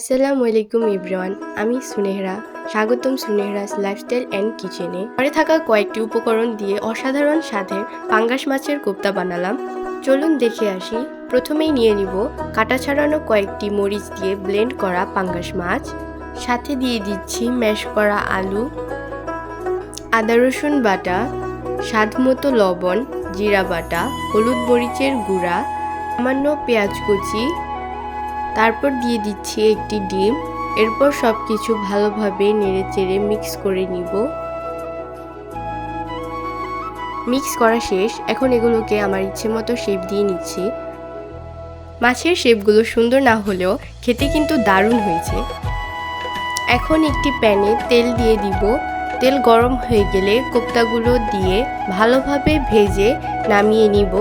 আসসালামু আলাইকুম ইব্রান আমি সুনেহরা। স্বাগতম সুনেহরাস লাইফস্টাইল অ্যান্ড কিচেনে। ঘরে থাকা কয়েকটি উপকরণ দিয়ে অসাধারণ স্বাদের পাঙ্গাস মাছের কোপ্তা বানালাম। চলুন দেখে আসি। প্রথমেই নিয়ে নিব কাটা ছাড়ানো কয়েকটি মরিচ দিয়ে ব্লেন্ড করা পাঙ্গাস মাছ। সাথে দিয়ে দিচ্ছি ম্যাশ করা আলু, আদা রসুন বাটা, স্বাদ মতো লবণ, জিরা বাটা, হলুদ মরিচের গুঁড়া, সামান্য পেঁয়াজ কুচি তারপর দিয়ে দিচ্ছি একটি ডিম। এরপর সব কিছু ভালোভাবে নেড়ে চেড়ে মিক্স করে নিব। মিক্স করা শেষ। এখন এগুলোকে আমার ইচ্ছে মতো শেপ দিয়ে নিচ্ছি। মাছের শেপগুলো সুন্দর না হলেও খেতে কিন্তু দারুণ হয়েছে। এখন একটি প্যানে তেল দিয়ে দিব। তেল গরম হয়ে গেলে কোপ্তাগুলো দিয়ে ভালোভাবে ভেজে নামিয়ে নিব।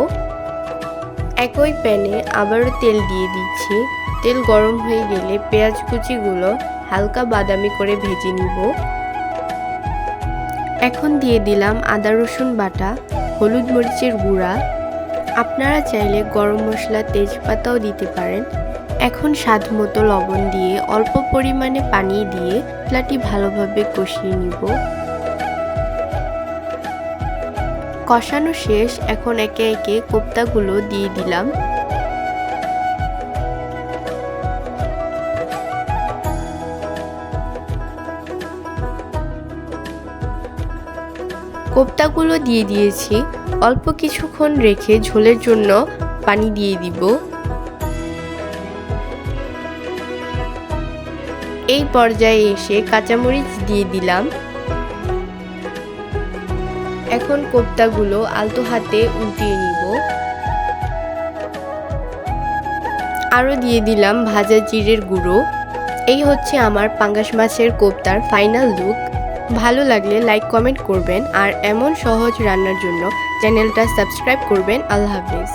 একই প্যানে আবারও তেল দিয়ে দিচ্ছি। তেল গরম হয়ে গেলে পেঁয়াজ কুচিগুলো হালকা বাদামি করে ভেজে নিব। এখন দিয়ে দিলাম আদা, রসুন বাটা, হলুদ মরিচের গুঁড়া। আপনারা চাইলে গরম মশলা, তেজপাতাও দিতে পারেন। এখন স্বাদ মতো লবণ দিয়ে অল্প পরিমাণে পানি দিয়ে মশলাটি ভালোভাবে কষিয়ে নিব। কষানো শেষ, এখন একে একে কোপ্তাগুলো দিয়ে দিলাম। কোপ্তাগুলো দিয়ে দিয়েছি। অল্প কিছুক্ষণ রেখে ঝোলের জন্য পানি দিয়ে দিব। এই পর্যায়ে এসে কাঁচামরিচ দিয়ে দিলাম। এখন কোপ্তাগুলো আলতো হাতে উল্টিয়ে নিব। আরও দিয়ে দিলাম ভাজা জিরের গুঁড়ো। এই হচ্ছে আমার পাঙ্গাস মাছের কোপ্তার ফাইনাল লুক। ভালো লাগলে লাইক, কমেন্ট করবেন আর এমন সহজ রান্নার জন্য চ্যানেলটা সাবস্ক্রাইব করবেন। আল্লাহ হাফিজ।